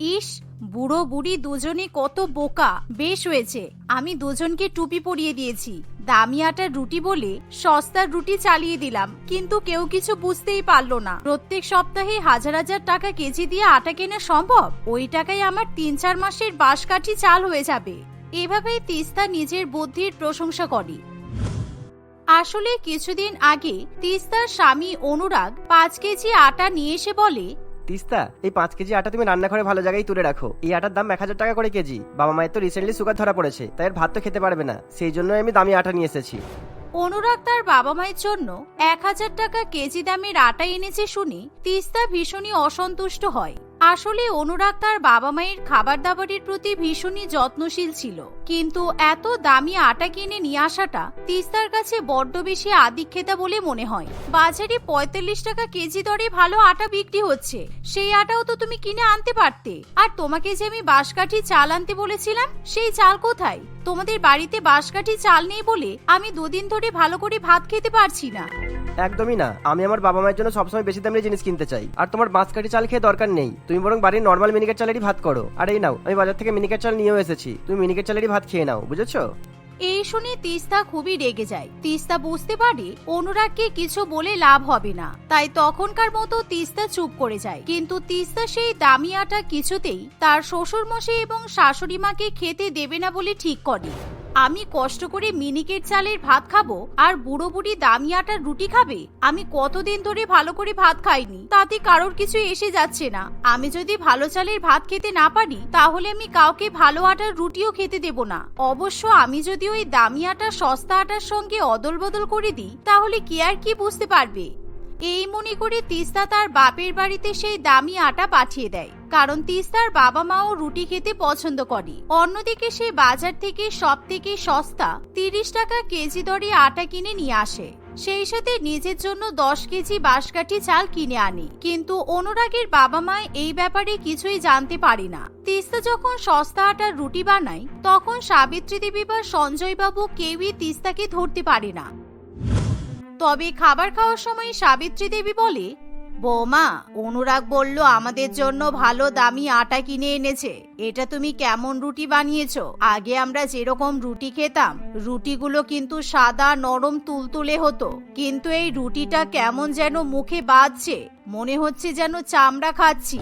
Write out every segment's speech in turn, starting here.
ইস বুড়ো বুড়ি দুজনে কত বোকা। বেশ হয়েছে, আমি দুজনকে টুপি পরিয়ে দিয়েছি। দামি আটার রুটি বলে সস্তার রুটি চালিয়ে দিলাম, কিন্তু কেউ কিছু বুঝতেই পারল না। প্রত্যেক সপ্তাহে হাজার হাজার টাকা কেজি দিয়ে আটা কেনা সম্ভব? ওই টাকায় আমার তিন চার মাসের বাঁশকাঠি চাল হয়ে যাবে। এভাবেই তিস্তা নিজের বুদ্ধির প্রশংসা করে। আসলে কিছুদিন আগে তিস্তার স্বামী অনুরাগ পাঁচ কেজি আটা নিয়ে এসে বলে তিস্তা, এই পাঁচ কেজি আটা তুমি রান্নাঘরে ভালো জায়গায় তুলে রাখো। এই আটার দাম এক হাজার টাকা করে কেজি। বাবা মায়ের তো রিসেন্টলি সুগার ধরা পড়েছে, তাই ভাত তো খেতে পারবে না। সেই জন্য আমি দামি আটা নিয়ে এসেছি। অনুরাগ তার বাবা মায়ের জন্য এক হাজার টাকা কেজি দামের আটা এনেছে শুনে তিস্তা ভীষণই অসন্তুষ্ট হয়। আসলে অনুরাগ তার বাবা মায়ের খাবার দাবারের প্রতি ভীষণই যত্নশীল ছিল। কিন্তু এত দামি আটা কিনে নিয়ে আসাটা তিস্তার কাছে বড্ড বেশি আদিক্ষেতা বলে মনে হয়। বাজারে পঁয়তাল্লিশ টাকা কেজি দরে ভালো আটা বিক্রি হচ্ছে। সেই আটাও তো তুমি কিনে আনতে পারতে। আর তোমাকে যে আমি বাঁশকাঠি চাল আনতে বলেছিলাম, সেই চাল কোথায়? তোমাদের বাড়িতে বাঁশকাঠি চাল নেই বলে আমি দুদিন ধরে ভালো করে ভাত খেতে পারছি না। একদমই না। আমি আমার বাবা মায়ের জন্য সবসময় বেশি দামের জিনিস কিনতে চাই। আর তোমার বাঁশকাঠি চাল খেয়ে দরকার নেই। তুমি বরং বাড়ির নর্মাল মিনিকেট চালেরই ভাত করো। আর এই নাও, আমি বাজার থেকে মিনিকেট চাল নিয়েও এসেছি। তুমি মিনিকেট চালেরই ভাত খেয়ে নাও, বুঝেছ? এই শুনে তিস্তা খুবই রেগে যায়। তিস্তা বুঝতে পারে অনুরাগকে কিছু বলে লাভ হবে না। তাই তখনকার মতো তিস্তা চুপ করে যায়। কিন্তু তিস্তা সেই দামি আটা কিছুতেই তার শ্বশুরমশাই এবং শাশুড়ি মাকে খেতে দেবে না বলে ঠিক করে। আমি কষ্ট করে মিনিকেট চালের ভাত খাব আর বুড়ো বুড়ি দামি আটার রুটি খাবে? আমি কতদিন ধরে ভালো করে ভাত খাইনি, তাতে কারোর কিছু এসে যাচ্ছে না। আমি যদি ভালো চালের ভাত খেতে না পারি, তাহলে আমি কাউকে ভালো আটার রুটিও খেতে দেব না। অবশ্য আমি যদি ওই দামি আটা, সস্তা আটার সঙ্গে অদল বদল করে দিই, তাহলে কি আর কি বুঝতে পারবে? এই মনে করে তিস্তা তার বাপের বাড়িতে সেই দামি আটা পাঠিয়ে দেয়। কারণ তিস্তার বাবা মাও রুটি খেতে পছন্দ করে। অন্যদিকে সে বাজার থেকে সব থেকে সস্তা তিরিশ টাকা কেজি দরে আটা কিনে নিয়ে আসে। সেই সাথে নিজের জন্য দশ কেজি বাঁশকাঠি চাল কিনে আনে। কিন্তু অনুরাগের বাবা মা এই ব্যাপারে কিছুই জানতে পারে না। তিস্তা যখন সস্তা আটার রুটি বানায়, তখন সাবিত্রী দেবী বা সঞ্জয় বাবু কেউই তিস্তাকে ধরতে পারে না। তবে খাবার খাওয়ার সময় সাবিত্রী দেবী বলে বৌমা, অনুরাগ বলল, আমাদের জন্য ভালো দামি আটা কিনে এনেছে। এটা তুমি কেমন রুটি বানিয়েছ? আগে আমরা যেরকম রুটি খেতাম, রুটিগুলো কিন্তু সাদা, নরম, তুলতুলে হতো। কিন্তু এই রুটিটা কেমন যেন মুখে বাজছে। মনে হচ্ছে যেন চামড়া খাচ্ছি।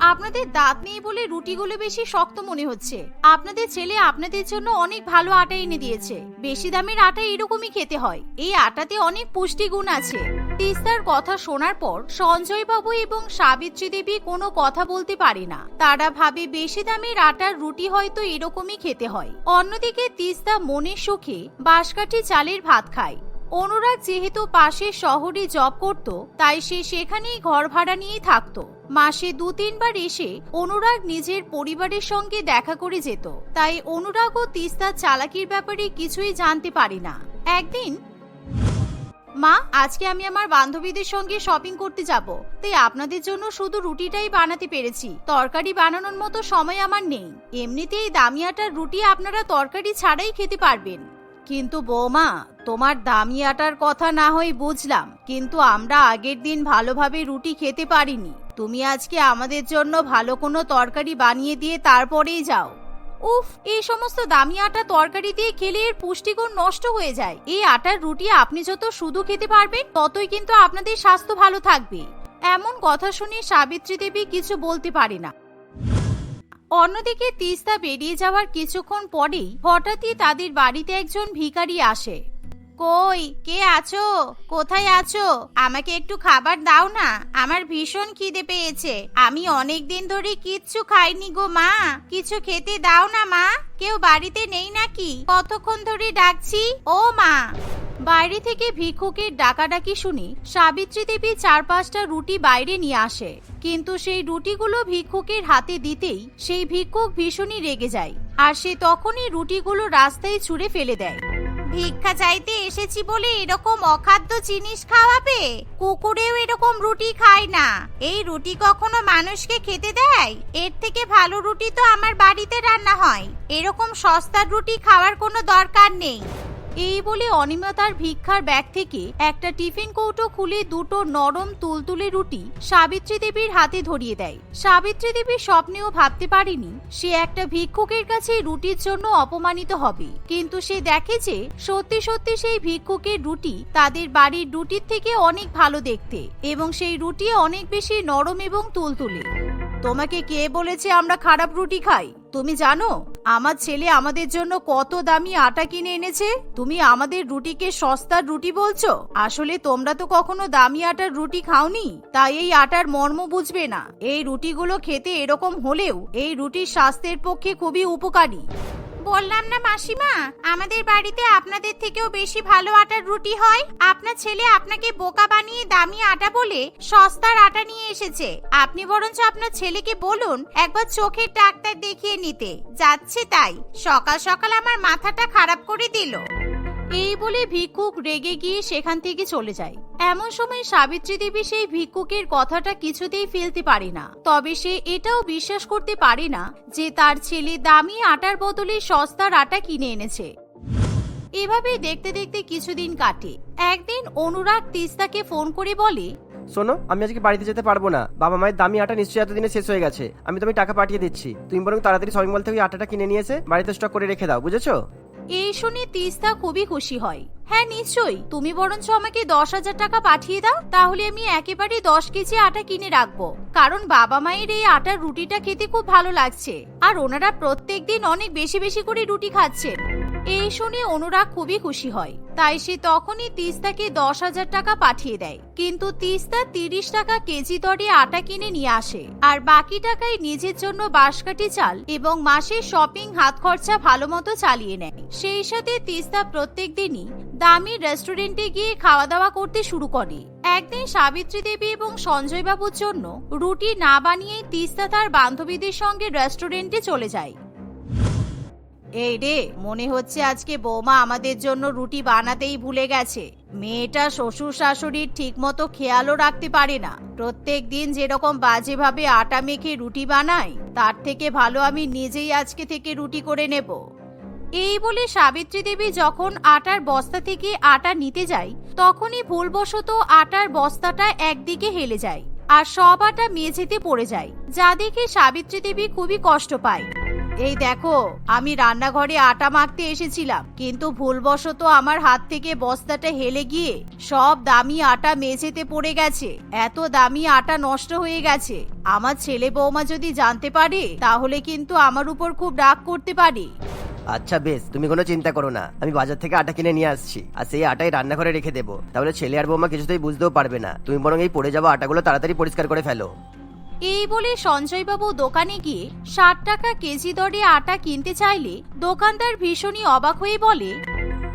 আপনাদের দাঁত নেই বলে রুটিগুলো বেশি শক্ত মনে হচ্ছে। আপনাদের ছেলে আপনাদের জন্য অনেক ভালো আটা এনে দিয়েছে। বেশি দামের আটা এরকমই খেতে হয়। এই আটাতে অনেক পুষ্টিগুণ আছে। তিস্তার কথা শোনার পর সঞ্জয় বাবু এবং সাবিত্রী দেবী কোনো কথা বলতে পারে না। তারা ভাবে বেশি দামের আটার রুটি হয়তো এরকমই খেতে হয়। অন্যদিকে তিস্তা মনের সুখে বাঁশকাঠি চালের ভাত খায়। অনুরাগ যেহেতু পাশের শহরে জব করত, তাই সে সেখানেই ঘর ভাড়া নিয়ে থাকতো। মাসে দু তিনবার এসে অনুরাগ নিজের পরিবারের সঙ্গে দেখা করে যেত। তাই অনুরাগ ও তিস্তার চালাকির ব্যাপারে কিছুই জানতে পারে না। একদিন, মা, আজকে আমি আমার বান্ধবীদের সঙ্গে শপিং করতে যাব। তাই আপনাদের জন্য শুধু রুটিটাই বানাতে পেরেছি। তরকারি বানানোর মতো সময় আমার নেই। এমনিতেই দামি আটার রুটি আপনারা তরকারি ছাড়াই খেতে পারবেন। কিন্তু বৌমা তোমার দামি আটার কথা না হয় বুঝলাম, কিন্তু আমরা আগের দিন ভালোভাবে রুটি খেতে পারিনি। তুমি আজকে আমাদের জন্য ভালো কোনো তরকারি বানিয়ে দিয়ে তারপরেই যাও। উফ, এই সমস্ত দামি আটা তরকারি দিয়ে খেলে এর পুষ্টিগুণ নষ্ট হয়ে যায়। এই আটার রুটি আপনি যত শুধু খেতে পারবেন, ততই কিন্তু আপনাদের স্বাস্থ্য ভালো থাকবে। এমন কথা শুনে সাবিত্রী দেবী কিছু বলতে পারে না। অন্যদিকে তিস্তা বেরিয়ে যাওয়ার কিছুক্ষণ পরেই হঠাৎই তাদের বাড়িতে একজন ভিখারি আসে। কই? কে আছো? কোথায় আছো? আমাকে একটু খাবার দাও না। আমার ভীষণ খিদে পেয়েছে। আমি অনেক দিন ধরে কিচ্ছু খাইনি গো মা। কিছু খেতে দাও না মা। কেউ বাড়িতে নেই নাকি? কতক্ষণ ধরে ডাকছি? ও মা! বাইরে থেকে ভিক্ষুকের ডাকাডাকি শুনে সাবিত্রী দেবী চার পাঁচটা রুটি বাইরে নিয়ে আসে। কিন্তু সেই রুটিগুলো ভিক্ষুকের হাতে দিতেই সেই ভিক্ষুক ভীষণই রেগে যায়। আর সে তখনই রুটিগুলো রাস্তায় ছুঁড়ে ফেলে দেয়। ভিক্ষা চাইতে এসেছি বলে এরকম অখাদ্য জিনিস খাওয়াবে? কুকুরেও এরকম রুটি খায় না। এই রুটি কখনো মানুষকে খেতে দেয়? এর থেকে ভালো রুটি তো আমার বাড়িতে রান্না হয়। এরকম সস্তার রুটি খাওয়ার কোনো দরকার নেই। এই বলে অনিমা তার ভিক্ষার ব্যাগ থেকে একটা টিফিন কৌটো খুলে দুটো নরম তুলতুলে রুটি সাবিত্রী দেবীর হাতে ধরিয়ে দেয়। সাবিত্রী দেবী স্বপ্নেও ভাবতে পারেনি সে একটা ভিক্ষুকের কাছে রুটির জন্য অপমানিত হবে। কিন্তু সে দেখে যে সত্যি সত্যি সেই ভিক্ষুকের রুটি তাদের বাড়ির রুটির থেকে অনেক ভালো দেখতে এবং সেই রুটি অনেক বেশি নরম এবং তুলতুলে। তোমাকে কে বলেছে আমরা খারাপ রুটি খাই? তুমি জানো? আমার ছেলে আমাদের জন্য কত দামি আটা কিনে এনেছে? তুমি আমাদের রুটিকে সস্তার রুটি বলছো? আসলে তোমরা তো কখনো দামি আটার রুটি খাওনি। তাই এই আটার মর্ম বুঝবে না। এই রুটিগুলো খেতে এরকম হলেও এই রুটি স্বাস্থ্যের পক্ষে খুবই উপকারী। বললাম না মাসিমা, আমাদের বাড়িতে আপনাদের থেকেও বেশি ভালো আটার রুটি হয়। আপনার ছেলে আপনাকে বোকা বানিয়ে দামি আটা বলে সস্তার আটা নিয়ে এসেছে। আপনি বরঞ্চ আপনার ছেলেকে বলুন, একবার চোখের ডাক্তার দেখিয়ে নিতে। যাচ্ছে তাই। সকাল সকাল আমার মাথাটা খারাপ করে দিল। এই বলে ভিক্ষুক রেগে গিয়ে সেখান থেকে চলে যায়। এমন সময় সাবিত্রী দেবী সেই ভিক্ষুকের কথাটা কিছুতেই ফেলতে পারে না। তবে সে এটাও বিশ্বাস করতে পারে না যে তার ছেলে দামি আটার বদলে সস্তার আটা কিনে এনেছে। এভাবে দেখতে দেখতে কিছুদিন কাটে। একদিন অনুরাগ তিস্তাকে ফোন করে বলে, শোনো, আমি আজকে বাড়িতে যেতে পারব না। বাবা মায়ের দামি আটা নিশ্চয়ই এতদিনে শেষ হয়ে গেছে। আমি তুমি টাকা পাঠিয়ে দিচ্ছি। তুমি বরং তাড়াতাড়ি শপিং মল থেকে আটাটা কিনে নিয়ে এসে বাড়িতে স্টক করে রেখে দাও, বুঝেছ? এই শুনে তিস্তা খুবই খুশি হয়। হ্যাঁ নিশ্চয়ই। তুমি বরঞ্চ আমাকে দশ হাজার টাকা পাঠিয়ে দাও, তাহলে আমি একেবারে দশ কেজি আটা কিনে রাখব। কারণ বাবা মায়ের এই আটার রুটিটা খেতে খুব ভালো লাগছে। আর ওনারা প্রত্যেক দিন অনেক বেশি বেশি করে রুটি খাচ্ছেন। এই শুনে অনুরাগ খুবই খুশি হয়। তাই সে তখনই তিস্তাকে দশ হাজার টাকা পাঠিয়ে দেয়। কিন্তু তিস্তা তিরিশ টাকা কেজি দরে আটা কিনে নিয়ে আসে। আর বাকি টাকায় নিজের জন্য বাঁশকাঠি চাল এবং মাসের শপিং হাত খরচা ভালো মতো চালিয়ে নেয়। সেই সাথে তিস্তা প্রত্যেক দিনই দামি রেস্টুরেন্টে গিয়ে খাওয়া দাওয়া করতে শুরু করে। একদিন সাবিত্রী দেবী এবং সঞ্জয় বাবুর জন্য রুটি না বানিয়ে তিস্তা তার বান্ধবীদের সঙ্গে রেস্টুরেন্টে চলে যায়। এই রে, মনে হচ্ছে আজকে বৌমা আমাদের জন্য রুটি বানাতেই ভুলে গেছে। মেয়েটা শ্বশুর শাশুড়ির ঠিক মতো খেয়ালও রাখতে পারে না। প্রত্যেক দিন যেরকম বাজেভাবে আটা মেখে রুটি বানায় তার থেকে ভালো আমি নিজেই আজকে থেকে রুটি করে নেব। এই বলে সাবিত্রী দেবী যখন আটার বস্তা থেকে আটা নিতে যাই তখনই ভুলবশত আটার বস্তাটা একদিকে হেলে যায় আর সব আটা মেঝেতে পড়ে যায়, যা দেখে সাবিত্রী দেবী খুবই কষ্ট পায়। এই দেখো, আমি রান্নাঘরে আটা মাখতে এসেছিলাম, কিন্তু ভুলবশত আমার হাত থেকে বস্তাটা হেলে গিয়ে সব দামি আটা মেঝেতে পড়ে গেছে। এত দামি আটা নষ্ট হয়ে গেছে। আমার ছেলে বৌমা যদি জানতে পারে, তাহলে কিন্তু আমার উপর খুব রাগ করতে পারে। আচ্ছা বেশ, তুমি কোনো চিন্তা করো না। আমি বাজার থেকে আটা কিনে নিয়ে আসছি, আর সেই আটাই রান্নাঘরে রেখে দেবো। তাহলে ছেলে আর বৌমা কিছুতেই বুঝতেও পারবে না। তুমি বরং এই পড়ে যাওয়া আটাগুলো তাড়াতাড়ি পরিষ্কার করে ফেলো। এই বলে সঞ্জয়বাবু দোকানে গিয়ে ষাট টাকা কেজি দরে আটা কিনতে চাইলে দোকানদার ভীষণই অবাক হয়ে বলে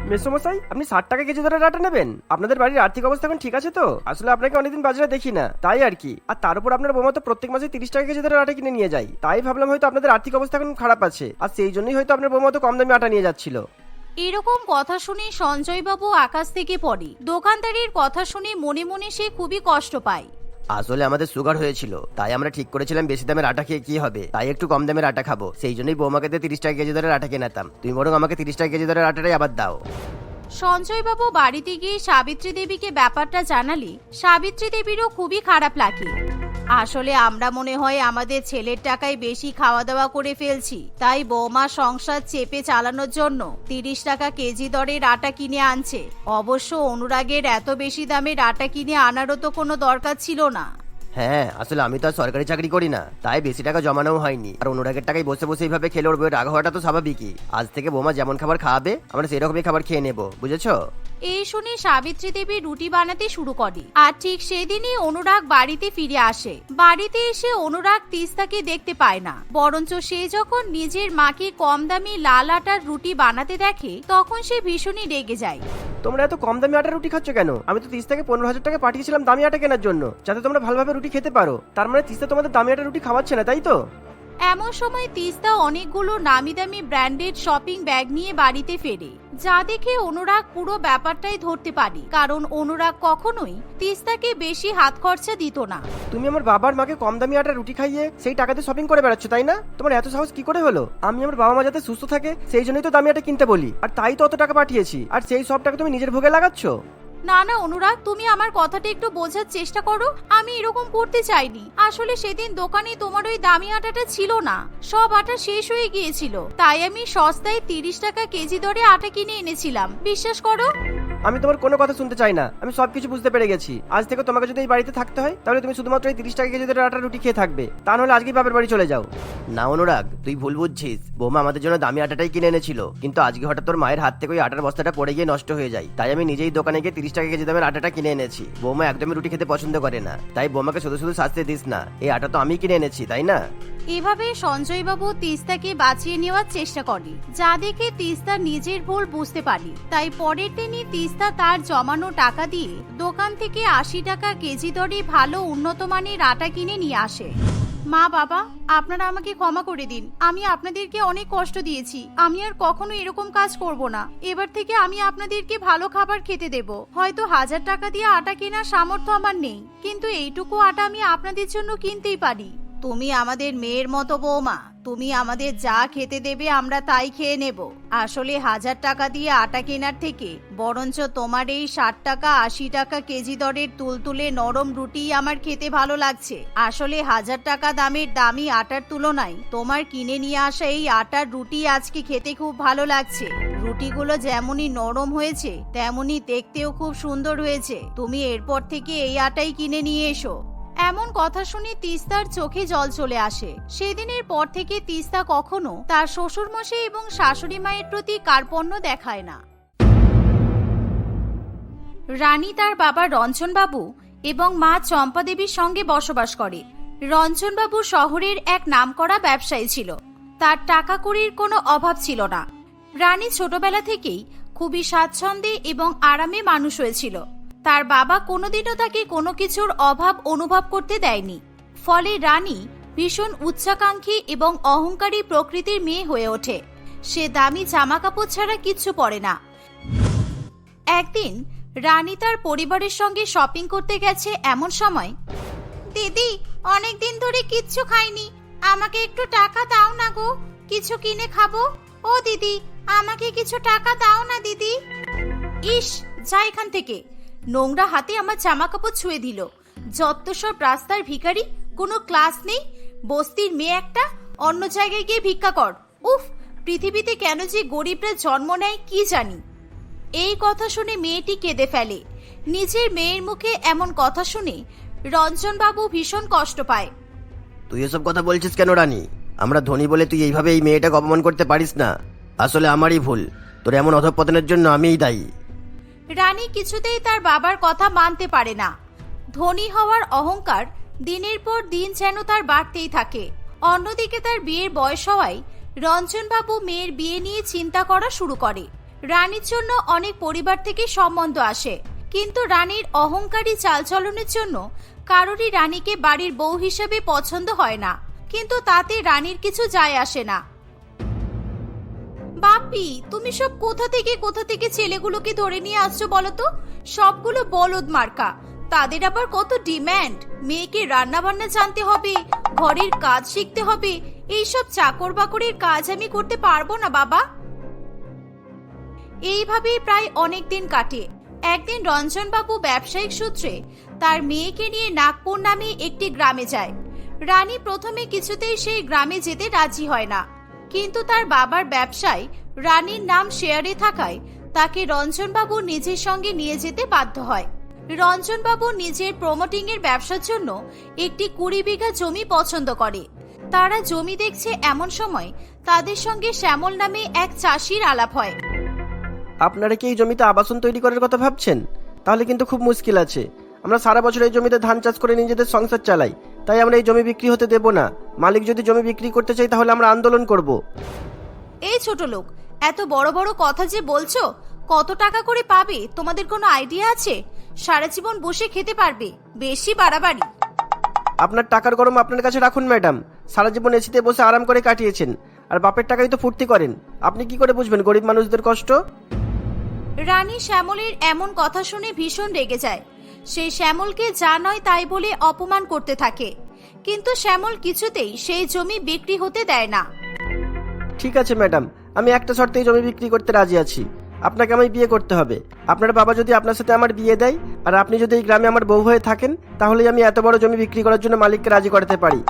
মেসমশাই আপনি ষাট টাকা কেজি ধরে আটা নেবেন? আপনাদের বাড়ির আর্থিক অবস্থা এখন ঠিক আছে তো? আসলে আপনাকে অনেকদিন বাজারে দেখি না। তাই আর কি। আর তার উপর আপনার বৌমা তো প্রত্যেক মাসে তিরিশ টাকা কেজি ধরে আটা কিনে নিয়ে যায়। তাই ভাবলাম হয়তো আপনাদের আর্থিক অবস্থা এখন খারাপ আছে। আর সেই জন্যই হয়তো আপনার বৌমা তো কম দামে আটা নিয়ে যাচ্ছিল। এরকম কথা শুনে সঞ্জয়বাবু আকাশ থেকে পড়ে। দোকানদারের কথা শুনে মনে মনে সে খুবই কষ্ট পায়। আসলে আমাদের সুগার হয়েছিল, তাই আমরা ঠিক করেছিলাম বেশি দামের আটা খেয়ে কি হবে। তাই একটু কম দামের আটা খাব। সেই জন্যই বৌমাকে তিরিশ টাকা কেজি দরের আটা কেনাতাম। তুমি বরং আমাকে তিরিশ টাকা কেজি দরের আটাটাই আবার দাও। সঞ্জয়বাবু বাড়িতে গিয়ে সাবিত্রী দেবীকে ব্যাপারটা জানালে সাবিত্রী দেবীরও খুবই খারাপ লাগে। আসলে আমরা মনে হয় আমাদের ছেলের টাকায় বেশি খাওয়া দাওয়া করে ফেলছি। তাই বৌমা সংসার চেপে চালানোর জন্য তিরিশ টাকা কেজি দরের আটা কিনে আনছে। অবশ্য অনুরাগের এত বেশি দামের আটা কিনে আনারও তো কোনো দরকার ছিল না। হ্যাঁ আসলে আমি তো আর সরকারি চাকরি করি না, তাই বেশি টাকা জমানো হয়নি। আর অনুরাগের টাকায় বসে বসে এইভাবে খেলে বউয়ের রাগ হওয়াটা তো স্বাভাবিকই। আজ থেকে বোমা যেমন খাবার খাওয়াবে আমরা সেরকমই খাবার খেয়ে নেব, বুঝেছ? এই শুনে সাবিত্রী দেবী রুটি বানাতে শুরু করে। আর ঠিক সেদিনই অনুরাগ বাড়িতে ফিরে আসে। বাড়িতে এসে অনুরাগ তিস্তাকে দেখতে পায় না। বরঞ্চ সে যখন নিজের মাকে কম দামি লাল আটার রুটি বানাতে দেখে, তখন সে ভীষণই রেগে যায়। তোমরা এত কম দামি আটা রুটি খাচ্ছ কেন? আমি তো তিস থেকে পনেরো হাজার টাকা পাঠিয়েছিলাম দামি আটা কেনার জন্য। যাতে তোমরা ভালোভাবে রুটি খেতে পারো। তার মানে তিস্তা তোমাদের দামি আটা রুটি খাওয়াচ্ছে না, তাই তো? এমন সময় তিস্তা অনেকগুলো নামি দামি ব্র্যান্ডেড শপিং ব্যাগ নিয়ে বাড়িতে ফেরে। যা দেখে অনুরাগ পুরো ব্যাপারটাই ধরতে পারি, কারণ অনুরাগ কখনোই তিস্তাকে বেশি হাত খরচা দিত না। তুমি আমার বাবার মাকে কম দামি আটা রুটি খাইয়ে সেই টাকাতে শপিং করে বেড়াচ্ছ, তাই না? তোমার এত সাহস কি করে হলো? আমি আমার বাবা মা যাতে সুস্থ থাকে, সেই জন্যই তো দামি আটা কিনতে বলি। আর তাই তো অত টাকা পাঠিয়েছি। আর সেই সব টাকা তুমি নিজের ভোগে লাগাচ্ছ? না না, অনুরাগ, তুমি আমার কথাটা একটু বোঝার চেষ্টা করো। আমি এরকম করতে চাইনি। আসলে সেদিন দোকানে তোমার ওই দামি আটাটা ছিল না। সব আটা শেষ হয়ে গিয়েছিল। তাই আমি সস্তায় তিরিশ টাকা কেজি দরে আটা কিনে এনেছিলাম। বিশ্বাস করো? আমি তোমার কোনো কথা শুনতে চাই না। আমি সবকিছু বুঝতে পেরে গেছি। আজ থেকে তোমাকে যদি এই বাড়িতে থাকতে হয় তাহলে তুমি শুধুমাত্র এই তিরিশ টাকা কেজি আটা রুটি খেয়ে থাকবে। তা নাহলে আজকেই বাপের বাড়ি চলে যাও। না অনুরাগ তুই ভুল বুঝছিস। বৌমা আমাদের জন্য দামি আটাটাই কিনে এনেছিল। কিন্তু আজকে হঠাৎ তোর মায়ের হাত থেকে ওই আটার বস্তাটা পড়ে গিয়ে নষ্ট হয়ে যায়। তাই আমি নিজেই দোকানে গিয়ে তিরিশ টাকা কেজি দামের আটাটা কিনে এনেছি। বৌমা একদমই রুটি খেতে পছন্দ করে না। তাই বৌমাকে শুধু শুধু শাস্তি দিস না। এই আটা তো আমি কিনে এনেছি তাই না? এভাবে সঞ্জয়বাবু তিস্তাকে বাঁচিয়ে নেওয়ার চেষ্টা করে যা দেখে তিস্তা নিজের ভুল বুঝতে পারি তাই পরের দিনই তিস্তা তার জমানো টাকা দিয়ে দোকান থেকে আশি টাকা কেজি দরে ভালো উন্নত মানের আটা কিনে নিয়ে আসে। মা, বাবা, আপনারা আমাকে ক্ষমা করে দিন। আমি আপনাদেরকে অনেক কষ্ট দিয়েছি। আমি আর কখনো এরকম কাজ করব না। এবার থেকে আমি আপনাদেরকে ভালো খাবার খেতে দেব। হয়তো হাজার টাকা দিয়ে আটা কেনার সামর্থ্য আমার নেই। কিন্তু এইটুকু আটা আমি আপনাদের জন্য কিনতেই পারি। তুমি আমাদের মেয়ের মতো বৌমা। তুমি আমাদের যা খেতে দেবে আমরা তাই খেয়ে নেব। আসলে হাজার টাকা দিয়ে আটা কেনার থেকে বরঞ্চ তোমার এই ষাট টাকা, আশি টাকা কেজি দরের তুলতুলে নরম রুটি আমার খেতে ভালো লাগছে। আসলে হাজার টাকা দামের দামি আটার তুলনায় তোমার কিনে নিয়ে আসা এই আটার রুটি আজকে খেতে খুব ভালো লাগছে। রুটিগুলো যেমনই নরম হয়েছে, তেমনই দেখতেও খুব সুন্দর হয়েছে। তুমি এরপর থেকে এই আটাই কিনে নিয়ে এসো। এমন কথা শুনে তিস্তার চোখে জল চলে আসে। সেদিনের পর থেকে তিস্তা কখনো তার শ্বশুরমশাই এবং শাশুড়ি মায়ের প্রতি কার্পণ্য দেখায় না। রানী তার বাবা রঞ্জনবাবু এবং মা চম্পা দেবীর সঙ্গে বসবাস করে। রঞ্জনবাবু শহরের এক নামকরা ব্যবসায়ী ছিল। তার টাকা কড়ির কোনো অভাব ছিল না। রানী ছোটবেলা থেকেই খুবই স্বাচ্ছন্দ্যে এবং আরামে মানুষ হয়েছিল। তার বাবা কোনোদিনও তাকে কোনো কিছুর অভাব অনুভব করতে দেয়নি। ফলে রানী ভীষণ উচ্চাকাঙ্ক্ষী এবং অহংকারী প্রকৃতির মেয়ে হয়ে ওঠে। সে দামি জামা কাপড় ছাড়া কিচ্ছু পরে না। একদিন রানী তার পরিবারের সঙ্গে শপিং করতে গেছে এমন সময়, দিদি অনেক দিন ধরে কিচ্ছু খাইনি। আমাকে একটু টাকা দাও না গো। কিছু কিনে খাব? ও দিদি, আমাকে কিছু টাকা দাও না দিদি। ইস, যা এখান থেকে। নোংরা হাতে আমার জামা কাপড় ছুঁয়ে দিল। যত সব রাস্তার ভিখারি, কোনো ক্লাস নেই, বস্তির মেয়ে একটা, অন্য জায়গায় গিয়ে ভিক্ষা কর। উফ, পৃথিবীতে কেন যে গরিবরা জন্ম নেয় কি জানি। এই কথা শুনে মেয়েটি কেঁদে ফেলে। নিজের মেয়ের মুখে এমন কথা শুনে রঞ্জনবাবু ভীষণ কষ্ট পায়। তুই এসব কথা বলছিস কেন রানী? আমরা ধনী বলে তুই এইভাবে এই মেয়েটাকে অপমান করতে পারিস না। আসলে আমারই ভুল। তোর এমন অধপতনের জন্য আমিই দায়ী। রানী কিছুতেই তার বাবার কথা মানতে পারে না। ধনী হওয়ার অহংকার দিনের পর দিন যেন তার বাড়তেই থাকে। অন্যদিকে তার বিয়ের বয়স হওয়ায় রঞ্জনবাবু মেয়ের বিয়ে নিয়ে চিন্তা করা শুরু করে। রানীর জন্য অনেক পরিবার থেকে সম্বন্ধ আসে। কিন্তু রানীর অহংকারী চালচলনের জন্য কারোরই রানীকে বাড়ির বউ হিসেবে পছন্দ হয় না। কিন্তু তাতে রানীর কিছু যায় আসে না। বাপি, তুমি সব কোথা থেকে কোথা থেকে ছেলেগুলোকে ধরে নিয়ে আসছো বলো তো সবগুলো বলদ মার্কা। তাদের আবার কত ডিম্যান্ড? মেয়েকে রান্না বান্না জানতে হবে, ঘরের কাজ শিখতে হবে, এইসব চাকর বাকরের কাজ আমি করতে পারব না বাবা। এইভাবেই প্রায় অনেক দিন কাটে। একদিন রঞ্জনবাবু ব্যবসায়িক সূত্রে তার মেয়েকে নিয়ে নাগপুর নামে একটি গ্রামে যায়। রানী প্রথমে কিছুতেই সেই গ্রামে যেতে রাজি হয় না। কিন্তু তার বাবার ব্যবসায় রানীর নাম শেয়ারে থাকায় তাকে রঞ্জনবাবু নিজের সঙ্গে নিয়ে যেতে বাধ্য হয়। রঞ্জনবাবু নিজের প্রমোটিং এর ব্যবসার জন্য একটি কুড়ি বিঘা জমি পছন্দ করে। তারা জমি দেখছে এমন সময় তাদের সঙ্গে শ্যামল নামে এক চাষির আলাপ হয়। আপনারা কি এই জমিতে আবাসন তৈরি করার কথা ভাবছেন? তাহলে কিন্তু খুব মুশকিল আছে। আমরা সারা বছর এই জমিতে ধান চাষ করে নিজেদের সংসার চালাই। তাই আমরা এই জমি বিক্রি হতে দেব না। মালিক যদি জমি বিক্রি করতে চাই তাহলে আমরা আন্দোলন করব। এই ছোট লোক এত বড় বড় কথা যে বলছো কত টাকা করে পাবে তোমাদের কোনো আইডিয়া আছে? সারা জীবন বসে খেতে পারবে বেশি বাড়াবাড়ি। আপনার টাকার গরম আপনার কাছে রাখুন ম্যাডাম। সারা জীবন এসিতে বসে আরাম করে কাটিয়েছেন। আর বাপের টাকাই তো ফুর্তি করেন। আপনি কি করে বুঝবেন গরিব মানুষদের কষ্ট? রানী শ্যামলের এমন কথা শুনে ভীষণ রেগে যায়। সে শ্যামলকে যা নয় তাই বলে অপমান করতে থাকে। কিন্তু শ্যামল কিছুতেই সেই জমি বিক্রি হতে দেয় না। ঠিক আছে ম্যাডাম। আমি একটা শর্তেই জমি বিক্রি করতে রাজি আছি। আপনাকে আমায় বিয়ে করতে হবে। আপনার বাবা যদি আপনার সাথে আমার বিয়ে দেয় আর আপনি যদি এই গ্রামে আমার বউ হয়ে থাকেন তাহলেই আমি এত বড় জমি বিক্রি করার জন্য মালিককে রাজি করাতে পারি।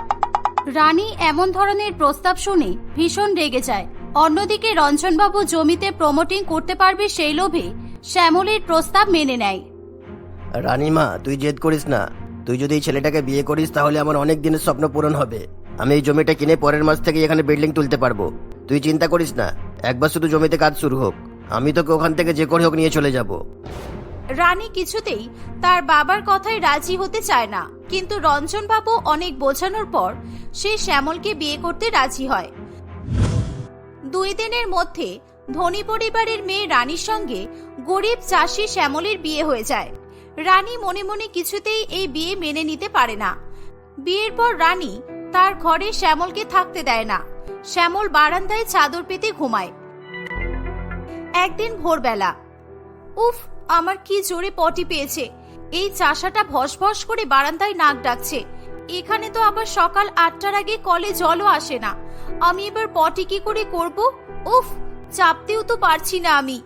রানী এমন ধরনের প্রস্তাব শুনে ভীষণ রেগে যায়। অন্যদিকে রঞ্জনবাবু জমিতে প্রমোটিং করতে পারবে সেই লোভে শ্যামলের প্রস্তাব মেনে নেয়। রানীমা, তুই জেদ করিস না। তুই যদি এই ছেলেটাকে বিয়ে করিস, তাহলে আমার অনেক দিনের স্বপ্ন পূরণ হবে। আমি এই জমিটা কিনে পরের মাস থেকে এখানে বিল্ডিং তুলতে পারব। তুই চিন্তা করিস না, একবার শুধু জমিতে কাজ শুরু হোক। আমি তোকে ওখান থেকে যে করে হোক নিয়ে চলে যাব। রানী কিছুতেই তার বাবার কথায় রাজি হতে চায় না। কিন্তু রঞ্জনবাবু অনেক বোঝানোর পর সে শ্যামলকে বিয়ে করতে রাজি হয়। দুই দিনের মধ্যে ধনী পরিবারের মেয়ে রানীর সঙ্গে গরিব চাষি শ্যামলের বিয়ে হয়ে যায়। রানী মনে মনে কিছুতেই এই বিয়ে মেনে নিতে পারে না। বিয়ের পর রানী তার ঘরে শ্যামলকে থাকতে দেয় না। শ্যামল বারান্দায় চাদর পেতে ঘুমায়। একদিন ভোরবেলা, উফ, আমার কি জোরে পটি পেয়েছে। এই চাষাটা ভস ভস করে বারান্দায় নাক ডাকছে। এখানে তো আবার সকাল আটটার আগে কলে জলও আসে না। আমি এবার পটি কি করে করব? উফ, চাপতেও তো পারছি না আমি।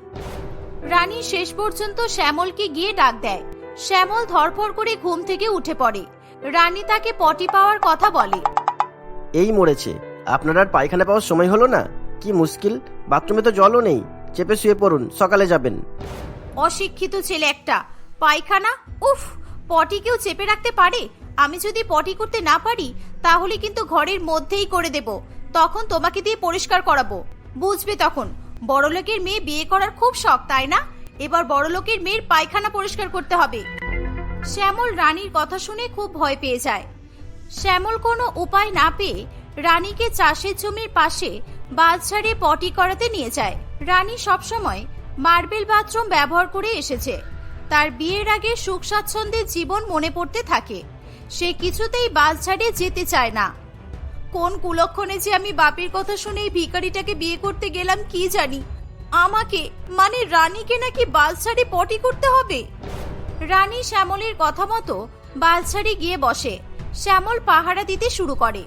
রানী শেষ পর্যন্ত শ্যামলকে গিয়ে ডাক দেয়। শ্যামল ধরপড় করে ঘুম থেকে উঠে পড়ে। রানী তাকে পটি পাওয়ার কথা বলে। এই মরেছে। আপনার আর পায়খানা পাওয়ার সময় হলো না? কি মুশকিল? বাথরুমে তো জলও নেই। চেপে শুয়ে পড়ুন সকালে যাবেন। অশিক্ষিত ছেলে একটা। পায়খানা? উফ! পটি কেউ চেপে রাখতে পারে? আমি যদি পটি করতে না পারি তাহলে কিন্তু ঘরের মধ্যেই করে দেব। তখন তোমাকে দিয়ে পরিষ্কার করাবো। বুঝবে তখন। বড়লোকের মেয়ে বিয়ে করার খুব শখ তাই না? এবার বড়লোকের মেয়ের পায়খানা পরিষ্কার করতে হবে। শ্যামল রানীর কথা শুনে খুব ভয় পেয়ে যায়। শ্যামল কোনো উপায় না পেয়ে রানীকে চাষের জমির পাশে বাজ ছাড়িয়ে পটি করাতে নিয়ে যায়। রানী সবসময় মার্বেল বাথরুম ব্যবহার করে এসেছে। তার বিয়ের আগে সুখ স্বাচ্ছন্দ্যের জীবন মনে পড়তে থাকে। সে কিছুতেই বাস ছাড়িয়ে যেতে চায় না। কোন কুলক্ষণে যে আমি বাপের কথা শুনে এই ভিখারিটাকে বিয়ে করতে গেলাম কি জানি। আমাকে মানে রানীকে নাকি বাস ছাড়ি পটি করতে হবে? রানী শ্যামলের কথা মতো বালছাড়ি গিয়ে বসে শ্যামল পাহারা দিতে শুরু করে।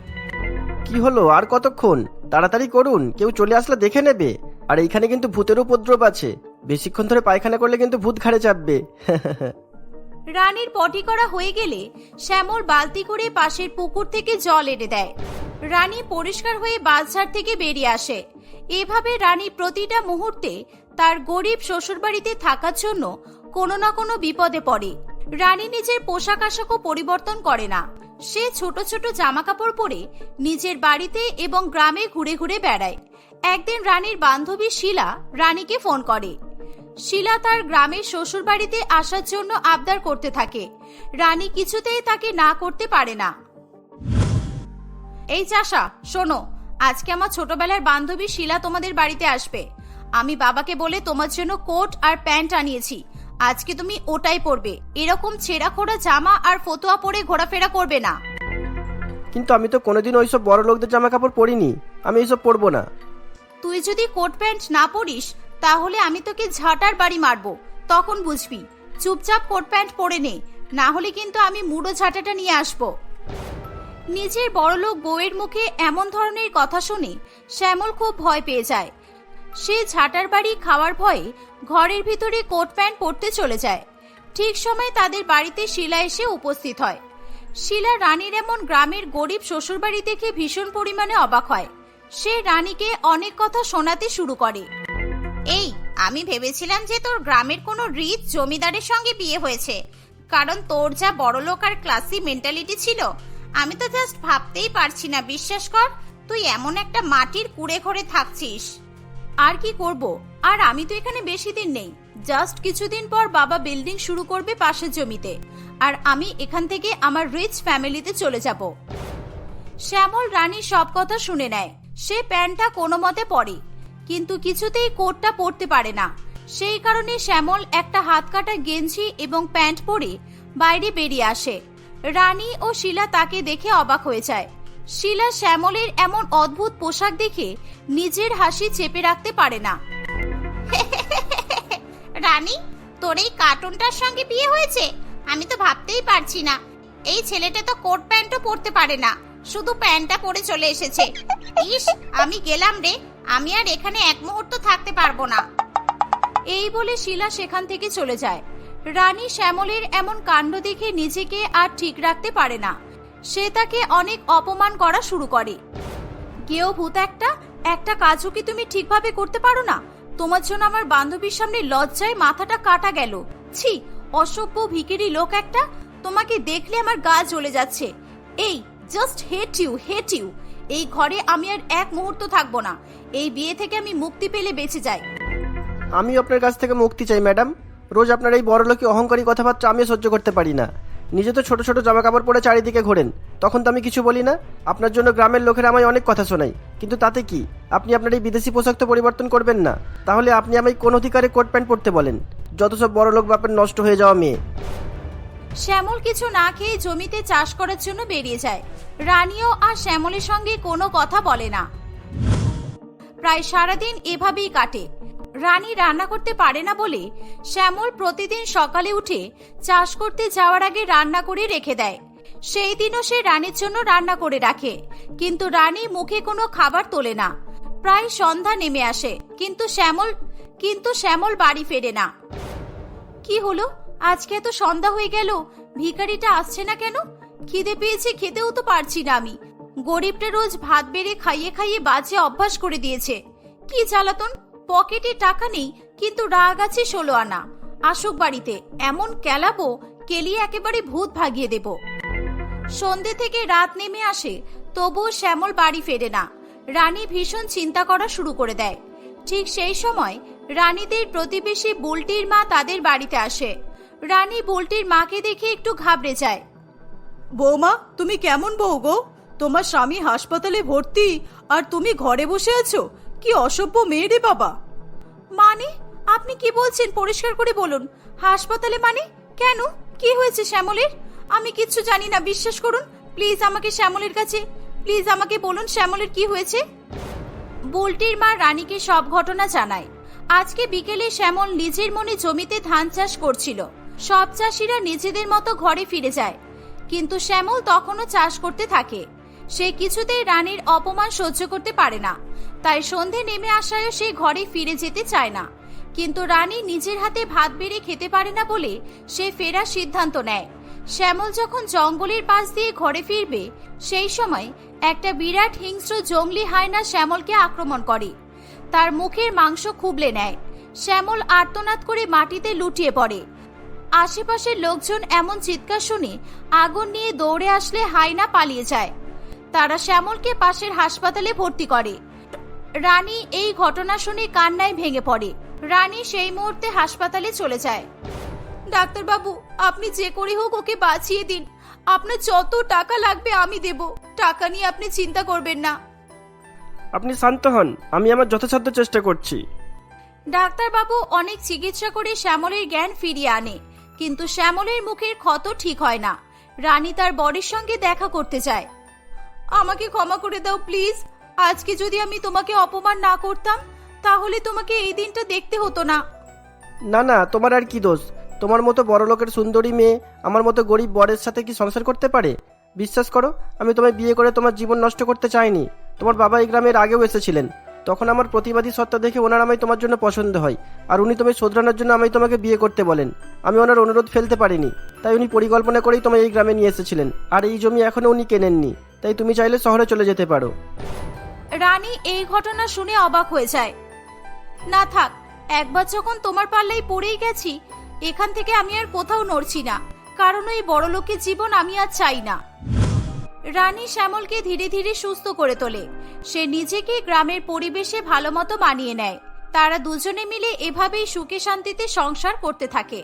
কি হলো আর কতক্ষণ? তাড়াতাড়ি করুন কেউ চলে আসলে দেখে নেবে। আর এইখানে কিন্তু ভূতের উপদ্রব আছে। বেশিক্ষণ ধরে পায়খানা করলে কিন্তু ভূত ঘাড়ে চাপবে। রানীর পটি করা হয়ে গেলে শ্যামল বালতি করে পাশের পুকুর থেকে জল এনে দেয়। রানী পরিষ্কার হয়ে বালছাড় থেকে বেরিয়ে আসে। এভাবে রানী প্রতিটা মুহূর্তে তার গরিব শ্বশুরবাড়িতে থাকার জন্য কোনো না কোনো বিপদে পড়ে। রানী নিজের পোশাক আশাকও পরিবর্তন করে না। সে ছোট ছোট জামা কাপড় পরে নিজের বাড়িতে এবং গ্রামে ঘুরে ঘুরে বেড়ায়। একদিন রানীর বান্ধবী শিলা রানীকে ফোন করে। শিলা তার গ্রামের শ্বশুর বাড়িতে আসার জন্য আবদার করতে থাকে। রানী কিছুতেই তাকে না করতে পারে না। এই চাষা, শোনো আজকে আমার ছোটবেলার বান্ধবী শিলা তোমাদের বাড়িতে আসবে। আমি বাবাকে বলে তোমার জন্য কোট আর প্যান্ট আনিয়েছি। আজকে তুমি ওটাই পরবে। এরকম ছেঁড়া খোড়া জামা আর ফতোয়া পরে ঘোরাফেরা করবে না। কিন্তু আমি তো কোনোদিন ওইসব বড় লোকদের জামা কাপড় পরিনি। আমি এইসব পরবো না। তুই যদি কোট প্যান্ট না পরিস তাহলে আমি তোকে ঝাঁটার বাড়ি মারবো। তখন বুঝবি। চুপচাপ কোট প্যান্ট পরে নে। না হলে কিন্তু আমি মুড়ো ঝাঁটাটা নিয়ে আসব। নিজের বড়লোক বউয়ের মুখে এমন ধরনের কথা শুনে শ্যামল খুব ভয় পেয়ে যায়। সে ঝাঁটার বাড়ি খাওয়ার ভয়ে ঘরের ভিতরে কোট প্যান্ট পরতে চলে যায়। ঠিক সময় তাদের বাড়িতে শিলা এসে উপস্থিত হয়। শিলা রানীর এমন গ্রামের গরিব শ্বশুরবাড়ি দেখে ভীষণ পরিমাণে অবাক হয়। সে রানীকে অনেক কথা শোনাতে শুরু করে। এই, আমি ভেবেছিলাম যে তোর গ্রামের কোনো রিচ জমিদারের সঙ্গে বিয়ে হয়েছে। কারণ তোর যা বড়লোক আর ক্লাসি মেন্টালিটি ছিল আমি তো জাস্ট ভাবতেই পারছি না, বিশ্বাস কর, তুই এমন একটা মাটির কুড়ে ঘরে থাকছিস। আর কি করব? আর আমি তো এখানে বেশি দিন নেই। জাস্ট কিছুদিন পর বাবা বিল্ডিং শুরু করবে পাশের জমিতে। আর আমি এখান থেকে আমার রিচ ফ্যামিলিতে চলে যাব। শ্যামল রানীর সব কথা শুনে নেয়। সে প্যান্টটা কোনো মতে পরে কিন্তু কিছুতেই কোটটা পরতে পারে না। সেই কারণে শ্যামল একটা হাত কাটা গেঞ্জি এবং প্যান্ট পরে বাইরে বেরিয়ে আসে। রানী ও শিলা তাকে দেখে অবাক হয়ে যায়। শিলা শ্যামলের এমন অদ্ভুত পোশাক দেখে নিজের হাসি চেপে রাখতে পারে না। রানী, তোর এই কার্টুনটার সঙ্গে বিয়ে হয়েছে? আমি তো ভাবতেই পারছি না। এই ছেলেটা তো কোট প্যান্টও পরতে পারে না। শুধু প্যান্টটা পরে চলে এসেছে। ইস, আমি গেলাম রে। আমি আর এখানে এক মুহূর্ত থাকতে পারব না। এই বলে শিলা সেখান থেকে চলে যায়। রানী শ্যামলের এমন কাণ্ড দেখে নিজেকে আর ঠিক রাখতে পারে না। সে তাকে অনেক অপমান করা শুরু করে। কেউ ভূত একটা একটা কাজও কি তুমি ঠিকভাবে করতে পারো না? তোমার জন্য আমার বান্ধবীর সামনে লজ্জায় মাথাটা কাটা গেল। ছি, অসভ্য ভিকিরি লোক একটা, তোমাকে দেখলে আমার গা জ্বলে যাচ্ছে। এই just hate you hate you এই ঘরে আমি আর এক মুহূর্ত থাকব না। এই বিয়ে থেকে আমি মুক্তি পেলে বেঁচে যাই। আমি আপনার কাছ থেকে মুক্তি চাই, ম্যাডাম। রোজ আপনার এই বড়লোকি অহংকারী কথাবার্তা আমিও সহ্য করতে পারি না। নিজে তো ছোট ছোট জামা কাপড় পরে চারিদিকে ঘোরেন। তখন তো আমি কিছু বলি না। আপনার জন্য গ্রামের লোকেরা আমায় অনেক কথা শোনায়। কিন্তু তাতে কি? আপনি আপনার এই বিদেশি পোশাক তো পরিবর্তন করবেন না। তাহলে আপনি আমায় কোন অধিকারে কোট প্যান্ট পরতে বলেন? যত সব বড়লোক বাপের নষ্ট হয়ে যাওয়া মেয়ে। শ্যামল কিছু না খেয়ে জমিতে চাষ করার জন্য বেরিয়ে যায়। রানীও আর শ্যামলের সঙ্গে কোনো কথা বলে না। প্রায় সারাদিন এভাবেই কাটে। রানী রান্না করতে পারে না বলে শ্যামল প্রতিদিন সকালে উঠে চাষ করতে যাওয়ার আগে রান্না করে রেখে দেয়। সেই দিনও সে রানীর জন্য রান্না করে রাখে, কিন্তু রানী মুখে কোনো খাবার তোলে না। প্রায় সন্ধ্যা নেমে আসে, কিন্তু শ্যামল কিন্তু শ্যামল বাড়ি ফেরে না। কি হলো? আজকে এত সন্ধ্যা হয়ে গেল, ভিখারিটা আসছে না কেন? খিদে পেয়েছে, খেতেও তো পারছি না আমি। গরিবটা রোজ ভাত বেড়ে খাইয়ে খাইয়ে বাজে অভ্যাস করে দিয়েছে। কি জ্বালাতন? পকেটে টাকা নেই, কিন্তু রাগ আছে ষোলো আনা। আসুক বাড়িতে, এমন কেলাবো, কেলিয়ে একেবারে ভূত ভাগিয়ে দেব। সন্ধে থেকে রাত নেমে আসে, তবুও শ্যামল বাড়ি ফেরে না। রানী ভীষণ চিন্তা করা শুরু করে দেয়। ঠিক সেই সময়, রানীদের প্রতিবেশী বুলটির মা তাদের বাড়িতে আসে। রানী বুলটির মাকে দেখে একটু ঘাবড়ে যায়। বৌমা, তুমি কেমন বউ গো? তোমার স্বামী হাসপাতালে ভর্তি, আর তুমি ঘরে বসে আছো? কি অসভ্য মেয়ে রে বাবা। মানে আপনি কি বলছেন? পরিষ্কার করে বলুন। হাসপাতালে মানে? কেন? কি হয়েছে শ্যামলের? আমি কিচ্ছু জানি না, বিশ্বাস করুন। প্লিজ আমাকে শ্যামলের কাছে, প্লিজ আমাকে বলুন শ্যামলের কি হয়েছে। বুলটির মা রানীকে সব ঘটনা জানায়। আজকে বিকেলে শ্যামল নিজের মনে জমিতে ধান চাষ করছিল। সব চাষিরা নিজেদের মতো ঘরে ফিরে যায়। কিন্তু শ্যামল তখনও চাষ করতে থাকে। সে কিছুতেই রানীর অপমান সহ্য করতে পারে না। তাই সন্ধে নেমে আসায়ও সে ঘরে ফিরে যেতে চায় না। কিন্তু রানী নিজের হাতে ভাত বেড়ে খেতে পারে না বলে সে ফেরার সিদ্ধান্ত নেয়। শ্যামল যখন জঙ্গলের পাশ দিয়ে ঘরে ফিরবে, সেই সময় একটা বিরাট হিংস্র জঙ্গলি হায়না শ্যামলকে আক্রমণ করে। তার মুখের মাংস খুবলে নেয়। শ্যামল আর্তনাদ করে মাটিতে লুটিয়ে পড়ে। আশেপাশের লোকজন এমন চিৎকার শুনে আগুন নিয়ে দৌড়ে আসলে হায়না পালিয়ে যায়। তারা শ্যামলকে পাশের হাসপাতালে ভর্তি করে। রানী এই ঘটনা শুনে কান্নায় ভেঙে পড়ে। রানী সেই মুহূর্তে হাসপাতালে চলে যায়। ডাক্তারবাবু আপনি যে করে হোক ওকে বাঁচিয়ে দিন। আপনার যত টাকা লাগবে আমি দেব। টাকা নিয়ে আপনি চিন্তা করবেন না। আপনি শান্ত হন। আমি আমার যথাসাধ্য চেষ্টা করছি। ডাক্তারবাবু অনেক চিকিৎসা করে শ্যামলের জ্ঞান ফিরিয়ে আনে। কিন্তু শ্যামলের মুখের ক্ষত ঠিক হয় না। রানী তার বরের সঙ্গে দেখা করতে চায় আমাকে ক্ষমা করে দাও, প্লিজ। আজকে যদি আমি তোমাকে অপমান না করতাম, তাহলে তোমাকে এই দিনটা দেখতে হতো না। না না, তোমার আর কি দোষ? তোমার মতো বড় লোকের সুন্দরী মেয়ে, আমার মতো গরিব বরের সাথে কি সংসার করতে পারে? বিশ্বাস করো, আমি তোমায় বিয়ে করে তোমার জীবন নষ্ট করতে চাইনি। তোমার বাবা এই গ্রামের আগেও এসেছিলেন। তখন আমার প্রতিবাদী সত্তা দেখে ওনার আমায় তোমার জন্য পছন্দ হয়। আর উনি তোমায় শোধরানোর জন্য আমি তোমাকে বিয়ে করতে বলেন। আমি ওনার অনুরোধ ফেলতে পারিনি। তাই উনি পরিকল্পনা করেই তোমায় এই গ্রামে নিয়ে এসেছিলেন। আর এই জমি এখনও উনি কেনেননি। তাই তুমি চাইলে শহরে চলে যেতে পারো। রানী এই ঘটনা শুনে অবাক হয়ে যায়। না থাক, একবার যখন তোমার পাল্লাই পড়েই গেছি, এখান থেকে আমি আর কোথাও নড়ছি না, কারণ ওই বড়লোকের জীবন আমি আর চাই না। রানী শ্যামলকে ধীরে ধীরে সুস্থ করে তোলে। সে নিজেকে গ্রামের পরিবেশে ভালো মতো মানিয়ে নেয়। তারা দুজনে মিলে এভাবেই সুখে শান্তিতে সংসার করতে থাকে।